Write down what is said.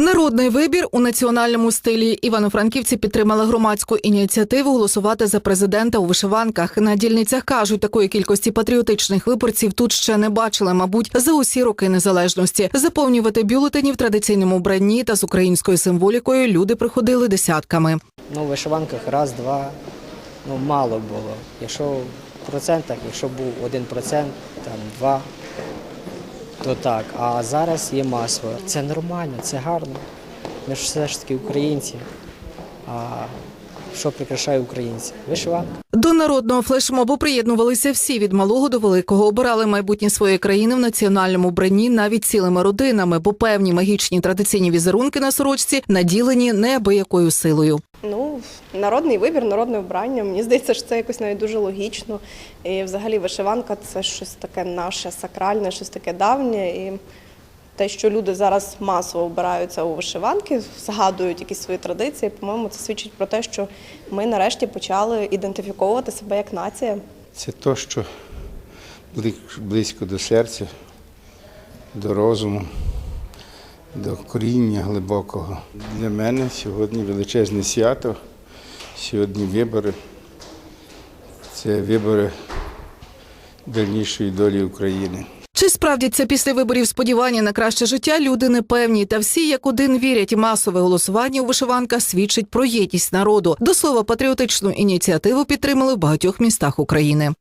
Народний вибір у національному стилі івано-франківці підтримали громадську ініціативу голосувати за президента у вишиванках. На дільницях кажуть, такої кількості патріотичних виборців тут ще не бачили, мабуть, за усі роки незалежності. Заповнювати бюлетені в традиційному вбранні та з українською символікою люди приходили десятками. Ну, в вишиванках раз, два, ну мало було. Якщо в процентах, якщо був один процент, там два, то так. А зараз є масово. Це нормально, це гарно. Ми ж все ж таки українці. А що прикрашає українців? Вишиванка. До народного флешмобу приєднувалися всі від малого до великого. Обирали майбутнє своєї країни в національному вбранні навіть цілими родинами, бо певні магічні традиційні візерунки на сорочці наділені неабиякою силою. Народний вибір, народне вбрання. Мені здається, що це якось навіть дуже логічно. І взагалі вишиванка це щось таке наше сакральне, щось таке давнє. І те, що люди зараз масово вбираються у вишиванки, згадують якісь свої традиції, по-моєму, це свідчить про те, що ми нарешті почали ідентифіковувати себе як нація. Це то, що близько до серця, до розуму, до коріння глибокого. Для мене сьогодні величезне свято, сьогодні вибори. Це вибори дальнішої долі України. Чи справдяться після виборів сподівання на краще життя? Люди не певні. Та всі як один вірять, масове голосування у вишиванках свідчить про єдність народу. До слова, патріотичну ініціативу підтримали в багатьох містах України.